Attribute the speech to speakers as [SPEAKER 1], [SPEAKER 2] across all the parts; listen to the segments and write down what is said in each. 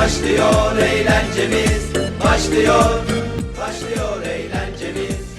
[SPEAKER 1] Başlıyor eğlencemiz, başlıyor, başlıyor eğlencemiz.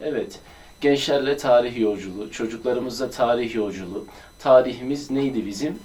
[SPEAKER 2] Evet, gençlerle tarih yolculuğu, çocuklarımızla tarih yolculuğu. Tarihimiz neydi bizim?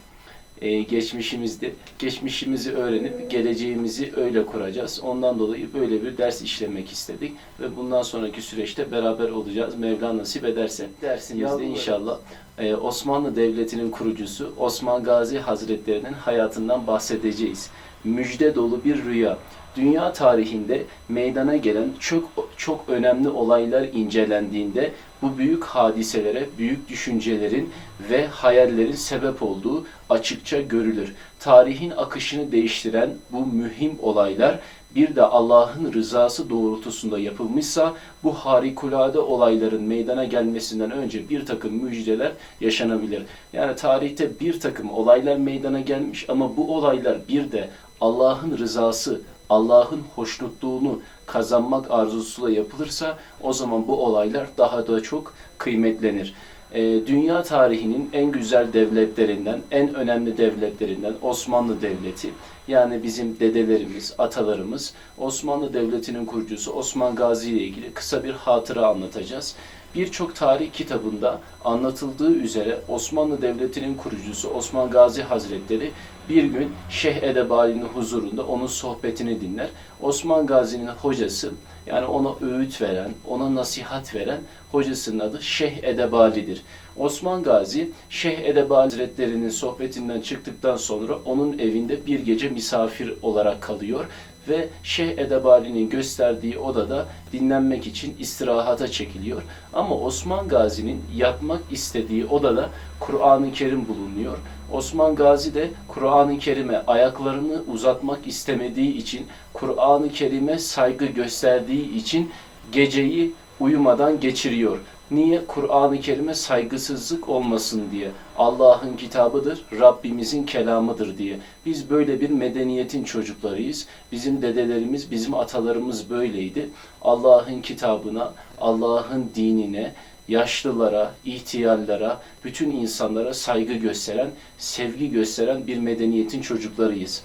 [SPEAKER 2] Ee, geçmişimizdi. Geçmişimizi öğrenip geleceğimizi öyle kuracağız. Ondan dolayı böyle bir ders işlemek istedik ve bundan sonraki süreçte beraber olacağız. Mevla nasip ederse. Dersimizde inşallah e, Osmanlı Devleti'nin kurucusu Osman Gazi Hazretleri'nin hayatından bahsedeceğiz. Müjde dolu bir rüya. Dünya tarihinde meydana gelen çok çok önemli olaylar incelendiğinde bu büyük hadiselere, büyük düşüncelerin ve hayallerin sebep olduğu açıkça görülür. Tarihin akışını değiştiren bu mühim olaylar bir de Allah'ın rızası doğrultusunda yapılmışsa bu harikulade olayların meydana gelmesinden önce bir takım müjdeler yaşanabilir. Yani tarihte bir takım olaylar meydana gelmiş ama bu olaylar bir de Allah'ın rızası, Allah'ın hoşnutluğunu kazanmak arzusuyla yapılırsa o zaman bu olaylar daha da çok kıymetlenir. Ee, dünya tarihinin en güzel devletlerinden, en önemli devletlerinden Osmanlı Devleti. Yani bizim dedelerimiz, atalarımız Osmanlı Devleti'nin kurucusu Osman Gazi ile ilgili kısa bir hatıra anlatacağız. Birçok tarih kitabında anlatıldığı üzere Osmanlı Devleti'nin kurucusu Osman Gazi Hazretleri bir gün Şeyh Edebali'nin huzurunda onun sohbetini dinler. Osman Gazi'nin hocası yani ona öğüt veren, ona nasihat veren hocasının adı Şeyh Edebali'dir. Osman Gazi Şeyh Edebali Hazretleri'nin sohbetinden çıktıktan sonra onun evinde bir gece misafir olarak kalıyor ve Şeyh Edebali'nin gösterdiği odada dinlenmek için istirahata çekiliyor. Ama Osman Gazi'nin yatmak istediği odada Kur'an-ı Kerim bulunuyor. Osman Gazi de Kur'an-ı Kerim'e ayaklarını uzatmak istemediği için, Kur'an-ı Kerim'e saygı gösterdiği için geceyi uyumadan geçiriyor. Niye? Kur'an-ı Kerim'e saygısızlık olmasın diye. Allah'ın kitabıdır, Rabbimizin kelamıdır diye. Biz böyle bir medeniyetin çocuklarıyız. Bizim dedelerimiz, bizim atalarımız böyleydi. Allah'ın kitabına, Allah'ın dinine, yaşlılara, ihtiyarlara, bütün insanlara saygı gösteren, sevgi gösteren bir medeniyetin çocuklarıyız.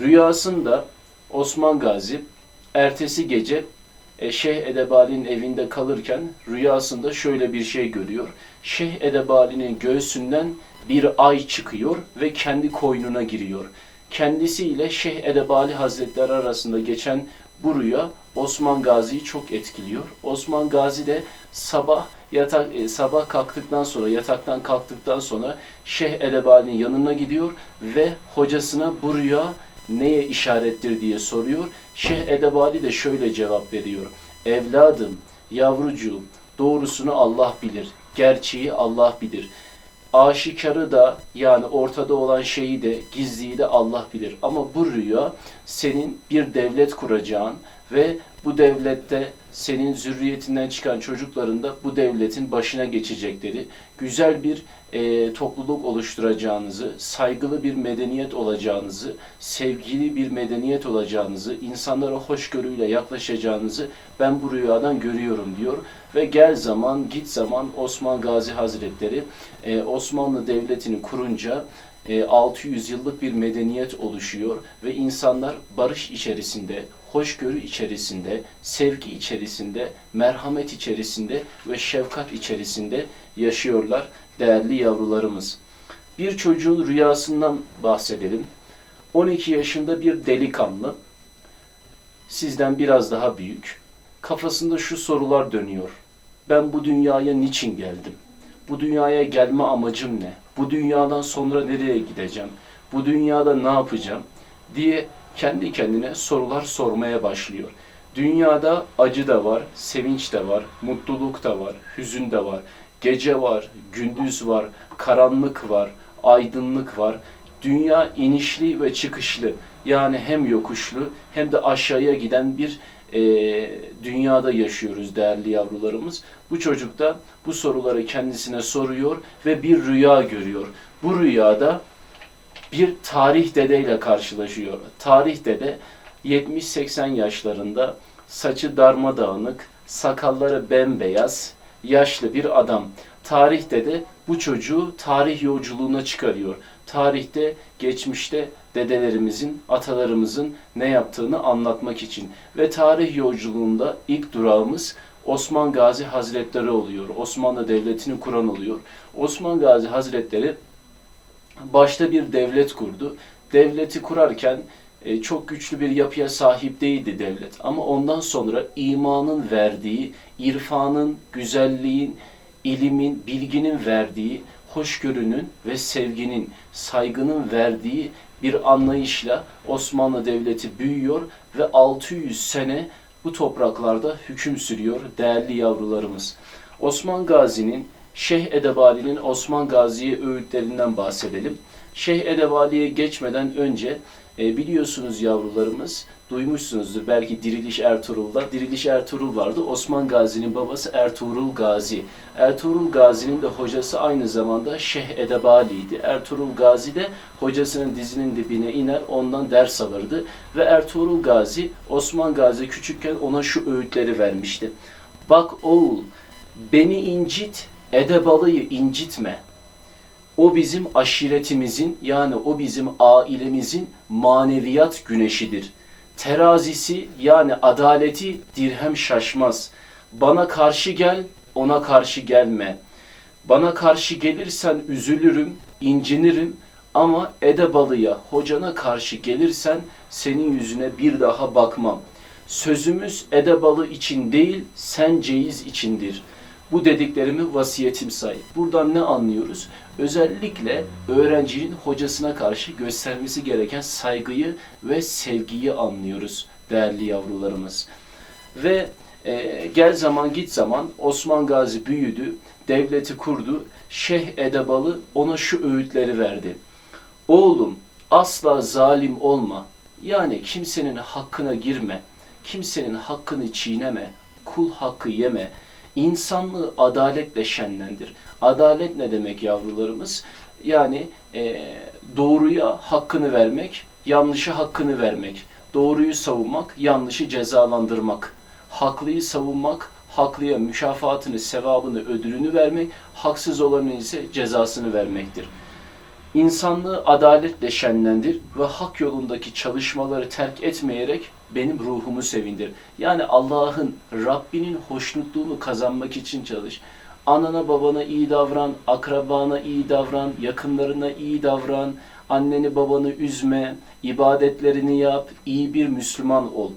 [SPEAKER 2] Rüyasında Osman Gazi ertesi gece e, Şeyh Edebali'nin evinde kalırken rüyasında şöyle bir şey görüyor. Şeyh Edebali'nin göğsünden bir ay çıkıyor ve kendi koynuna giriyor. Kendisiyle Şeyh Edebali Hazretleri arasında geçen bu rüya Osman Gazi'yi çok etkiliyor. Osman Gazi de sabah yatak e, sabah kalktıktan sonra yataktan kalktıktan sonra Şeyh Edebali'nin yanına gidiyor ve hocasına bu rüya neye işarettir diye soruyor. Şeyh Edebali de şöyle cevap veriyor. Evladım, yavrucuğum, doğrusunu Allah bilir, gerçeği Allah bilir. Aşikarı da yani ortada olan şeyi de gizliyi de Allah bilir. Ama bu rüya senin bir devlet kuracağın ve bu devlette senin zürriyetinden çıkan çocukların da bu devletin başına geçecekleri, güzel bir e, topluluk oluşturacağınızı, saygılı bir medeniyet olacağınızı, sevgili bir medeniyet olacağınızı, insanlara hoşgörüyle yaklaşacağınızı ben bu rüyadan görüyorum diyor. Ve gel zaman, git zaman Osman Gazi Hazretleri e, Osmanlı Devleti'ni kurunca e, 600 yıllık bir medeniyet oluşuyor ve insanlar barış içerisinde, hoşgörü içerisinde, sevgi içerisinde, merhamet içerisinde ve şefkat içerisinde yaşıyorlar değerli yavrularımız. Bir çocuğun rüyasından bahsedelim. 12 yaşında bir delikanlı, sizden biraz daha büyük, kafasında şu sorular dönüyor. Ben bu dünyaya niçin geldim? Bu dünyaya gelme amacım ne? Bu dünyadan sonra nereye gideceğim? Bu dünyada ne yapacağım? diye kendi kendine sorular sormaya başlıyor. Dünyada acı da var, sevinç de var, mutluluk da var, hüzün de var. Gece var, gündüz var, karanlık var, aydınlık var. Dünya inişli ve çıkışlı. Yani hem yokuşlu hem de aşağıya giden bir e, dünyada yaşıyoruz değerli yavrularımız. Bu çocuk da bu soruları kendisine soruyor ve bir rüya görüyor. Bu rüyada bir tarih dedeyle karşılaşıyor. Tarih dede 70-80 yaşlarında saçı darmadağınık, sakalları bembeyaz, yaşlı bir adam. Tarih dede bu çocuğu tarih yolculuğuna çıkarıyor. Tarihte, geçmişte Dedelerimizin, atalarımızın ne yaptığını anlatmak için. Ve tarih yolculuğunda ilk durağımız Osman Gazi Hazretleri oluyor. Osmanlı Devleti'ni kuran oluyor. Osman Gazi Hazretleri başta bir devlet kurdu. Devleti kurarken e, çok güçlü bir yapıya sahip değildi devlet. Ama ondan sonra imanın verdiği, irfanın, güzelliğin, ilimin, bilginin verdiği, hoşgörünün ve sevginin, saygının verdiği bir anlayışla Osmanlı Devleti büyüyor ve 600 sene bu topraklarda hüküm sürüyor değerli yavrularımız. Osman Gazi'nin, Şeyh Edebali'nin Osman Gazi'ye öğütlerinden bahsedelim. Şeyh Edebali'ye geçmeden önce e, biliyorsunuz yavrularımız, duymuşsunuzdur belki Diriliş Ertuğrul'da. Diriliş Ertuğrul vardı. Osman Gazi'nin babası Ertuğrul Gazi. Ertuğrul Gazi'nin de hocası aynı zamanda Şeyh Edebali'ydi. Ertuğrul Gazi de hocasının dizinin dibine iner, ondan ders alırdı. Ve Ertuğrul Gazi, Osman Gazi küçükken ona şu öğütleri vermişti. Bak oğul, beni incit, Edebalı'yı incitme. O bizim aşiretimizin yani o bizim ailemizin maneviyat güneşidir. Terazisi yani adaleti dirhem şaşmaz. Bana karşı gel, ona karşı gelme. Bana karşı gelirsen üzülürüm, incinirim ama Edebalı'ya, hocana karşı gelirsen senin yüzüne bir daha bakmam. Sözümüz Edebalı için değil, sen ceyiz içindir.'' Bu dediklerimi vasiyetim say. Buradan ne anlıyoruz? Özellikle öğrencinin hocasına karşı göstermesi gereken saygıyı ve sevgiyi anlıyoruz değerli yavrularımız. Ve e, gel zaman git zaman Osman Gazi büyüdü, devleti kurdu. Şeyh Edebalı ona şu öğütleri verdi. Oğlum asla zalim olma. Yani kimsenin hakkına girme. Kimsenin hakkını çiğneme. Kul hakkı yeme insanlığı adaletle şenlendir. Adalet ne demek yavrularımız? Yani e, doğruya hakkını vermek, yanlışa hakkını vermek. Doğruyu savunmak, yanlışı cezalandırmak. Haklıyı savunmak, haklıya mükafatını, sevabını, ödülünü vermek, haksız olanın ise cezasını vermektir. İnsanlığı adaletle şenlendir ve hak yolundaki çalışmaları terk etmeyerek benim ruhumu sevindir. Yani Allah'ın, Rabbinin hoşnutluğunu kazanmak için çalış. Anana babana iyi davran, akrabana iyi davran, yakınlarına iyi davran, anneni babanı üzme, ibadetlerini yap, iyi bir Müslüman ol.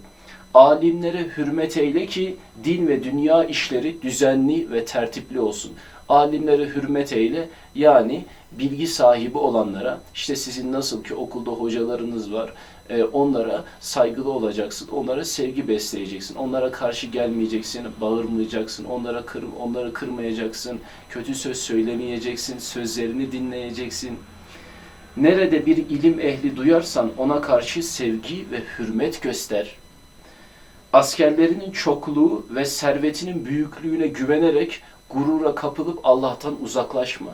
[SPEAKER 2] Alimlere hürmet eyle ki din ve dünya işleri düzenli ve tertipli olsun. Alimlere hürmet eyle yani bilgi sahibi olanlara işte sizin nasıl ki okulda hocalarınız var e, onlara saygılı olacaksın. Onlara sevgi besleyeceksin. Onlara karşı gelmeyeceksin, bağırmayacaksın. Onlara kır, onları kırmayacaksın. Kötü söz söylemeyeceksin. Sözlerini dinleyeceksin. Nerede bir ilim ehli duyarsan ona karşı sevgi ve hürmet göster. Askerlerinin çokluğu ve servetinin büyüklüğüne güvenerek gurura kapılıp Allah'tan uzaklaşma.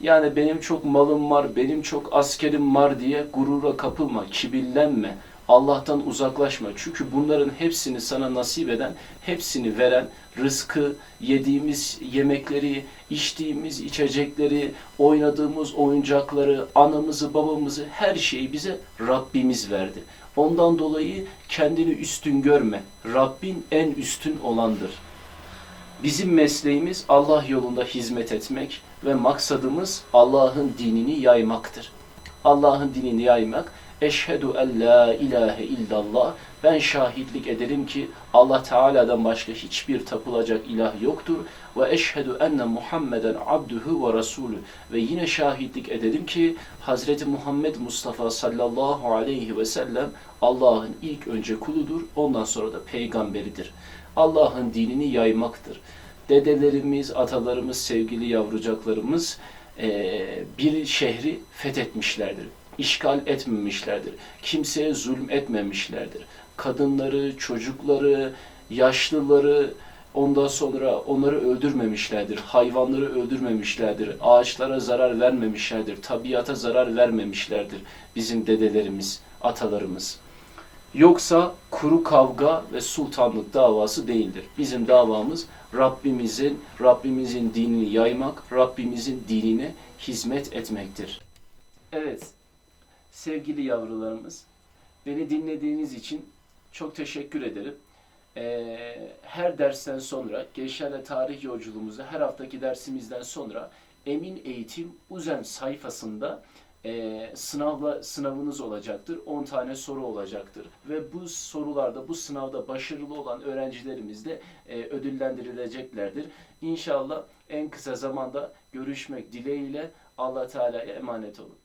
[SPEAKER 2] Yani benim çok malım var, benim çok askerim var diye gurura kapılma, kibirlenme. Allah'tan uzaklaşma. Çünkü bunların hepsini sana nasip eden, hepsini veren, rızkı, yediğimiz yemekleri, içtiğimiz içecekleri, oynadığımız oyuncakları, anamızı, babamızı, her şeyi bize Rabbimiz verdi. Ondan dolayı kendini üstün görme. Rabbin en üstün olandır. Bizim mesleğimiz Allah yolunda hizmet etmek ve maksadımız Allah'ın dinini yaymaktır. Allah'ın dinini yaymak, eşhedü en la ilahe illallah, ben şahitlik ederim ki Allah Teala'dan başka hiçbir tapılacak ilah yoktur ve eşhedü enne Muhammeden abduhu ve rasulü ve yine şahitlik ederim ki Hazreti Muhammed Mustafa sallallahu aleyhi ve sellem Allah'ın ilk önce kuludur, ondan sonra da peygamberidir. Allah'ın dinini yaymaktır. Dedelerimiz, atalarımız, sevgili yavrucaklarımız eee, bir şehri fethetmişlerdir. İşgal etmemişlerdir. Kimseye zulüm etmemişlerdir. Kadınları, çocukları, yaşlıları, ondan sonra onları öldürmemişlerdir. Hayvanları öldürmemişlerdir. Ağaçlara zarar vermemişlerdir. Tabiata zarar vermemişlerdir. Bizim dedelerimiz, atalarımız. Yoksa kuru kavga ve sultanlık davası değildir. Bizim davamız Rabbimizin Rabbimizin dinini yaymak, Rabbimizin dinine hizmet etmektir. Evet. Sevgili yavrularımız, beni dinlediğiniz için çok teşekkür ederim. Ee, her dersten sonra, Gençlerle Tarih Yolculuğumuzda her haftaki dersimizden sonra Emin Eğitim Uzem sayfasında e, sınavla sınavınız olacaktır. 10 tane soru olacaktır. Ve bu sorularda, bu sınavda başarılı olan öğrencilerimiz de e, ödüllendirileceklerdir. İnşallah en kısa zamanda görüşmek dileğiyle Allah Teala'ya emanet olun.